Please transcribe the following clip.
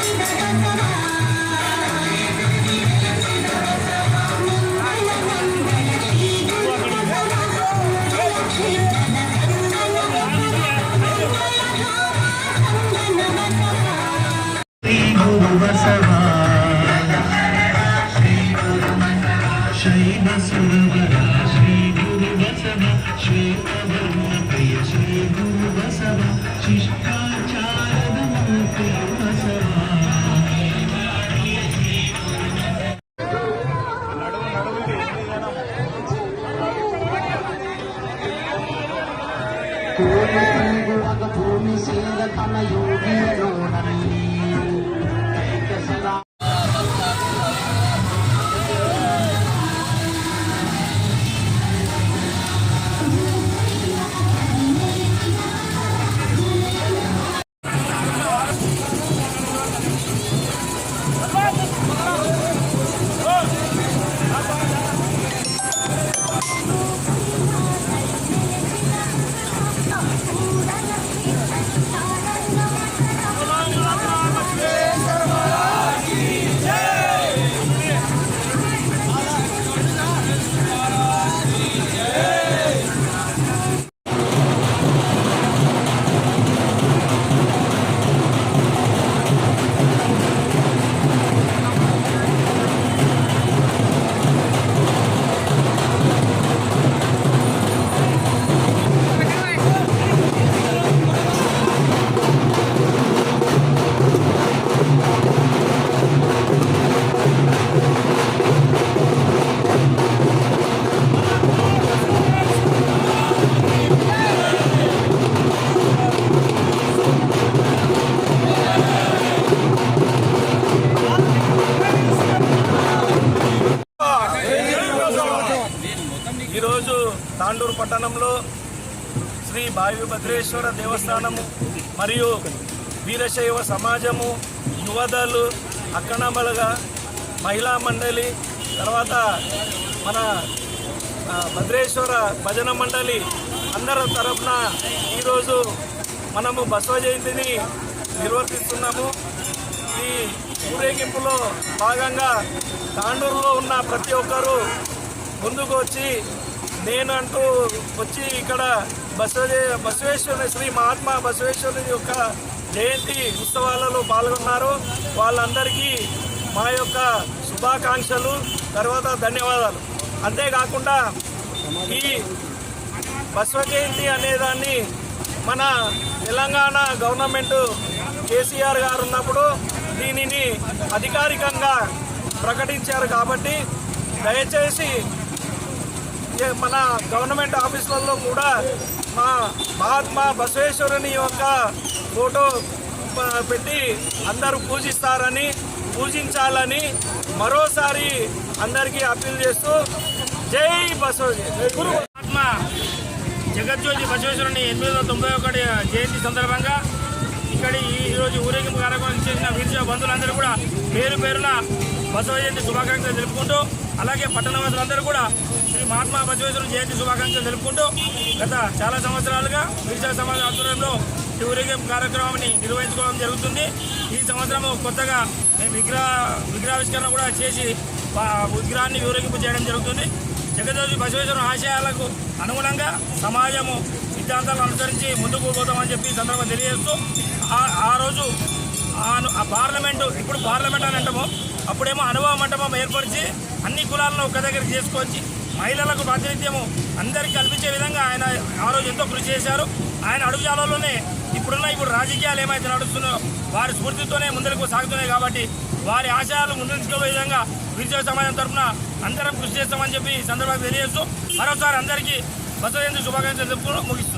శ్రీ பூமி பூமி செய்த தன யோகியனோடன் శ్రీ బావి భద్రేశ్వర దేవస్థానము మరియు వీరశైవ సమాజము యువదలు అక్కనబలగా మహిళా మండలి తర్వాత మన భద్రేశ్వర భజన మండలి అందరి తరఫున ఈరోజు మనము బసవ జయంతిని నిర్వర్తిస్తున్నాము. ఈ ఊరేగింపులో భాగంగా తాండూరులో ఉన్న ప్రతి ఒక్కరూ ముందుకు వచ్చి నేను అంటూ వచ్చి ఇక్కడ బసవే బసవేశ్వరుని శ్రీ మహాత్మా బసవేశ్వరుని యొక్క జయంతి ఉత్సవాలలో పాల్గొన్నారు. వాళ్ళందరికీ మా యొక్క శుభాకాంక్షలు తర్వాత ధన్యవాదాలు. అంతేకాకుండా ఈ బసవ జయంతి అనేదాన్ని మన తెలంగాణ గవర్నమెంట్ కేసీఆర్ గారు ఉన్నప్పుడు దీనిని అధికారికంగా ప్రకటించారు కాబట్టి దయచేసి మన గవర్నమెంట్ ఆఫీసులలో కూడా మా మహాత్మా బసవేశ్వరుని యొక్క ఫోటో పెట్టి అందరూ పూజిస్తారని పూజించాలని మరోసారి అందరికీ అప్పీల్ చేస్తూ జై బసవ మహాత్మా జగజ్యోతి బసవేశ్వరుని ఎనిమిది వందల తొంభై ఒకటి జయంతి సందర్భంగా ఇక్కడి ఈ రోజు ఊరేగింపు కార్యక్రమం చేసిన వీరశైవ బంధువులందరూ కూడా పేరు పేరున బసవ జయంతి శుభాకాంక్షలు తెలుపుకుంటూ అలాగే పట్టణవాసులందరూ కూడా శ్రీ మహాత్మా బసవేశ్వరుని జయంతి శుభాకాంక్షలు తెలుపుకుంటూ గత చాలా సంవత్సరాలుగా వీరశైవ సమాజ ఆధ్వర్యంలో ఈ ఊరేగింపు కార్యక్రమాన్ని నిర్వహించుకోవడం జరుగుతుంది. ఈ సంవత్సరము కొత్తగా మేము విగ్రహ విగ్రహావిష్కరణ కూడా చేసి విగ్రహాన్ని ఊరేగింపు చేయడం జరుగుతుంది. జగజ్యోతి బసవేశ్వరం ఆశయాలకు అనుగుణంగా సమాజము సిద్ధాంతాలను అనుసరించి ముందుకు పోతామని చెప్పి సందర్భంగా తెలియజేస్తూ ఆ- ఆ రోజు ఆ- పార్లమెంటు ఇప్పుడు పార్లమెంట్ అని అంటాము అప్పుడేమో అనుభవ మంటపం ఏర్పరిచి అన్ని కులాలను ఒక దగ్గరికి చేసుకొచ్చి మహిళలకు ప్రాతినిధ్యము అందరికీ కల్పించే విధంగా ఆయన ఆ రోజు ఎంతో కృషి చేశారు. ఆయన అడుగుజాలలోనే ఇప్పుడున్న ఇప్పుడు రాజకీయాలు ఏమైతే నడుస్తున్నాయో వారి స్ఫూర్తితోనే ముందరకు సాగుతున్నాయి కాబట్టి వారి ఆశయాలు ముందుకు విధంగా విద్యా సమాజం తరఫున అందరం కృషి చేస్తామని చెప్పి ఈ సందర్భంగా తెలియజేస్తూ మరోసారి అందరికీ బసవేంద్ర శుభాకాంక్షలు చెప్పుకుంటూ ముగిస్తున్నాం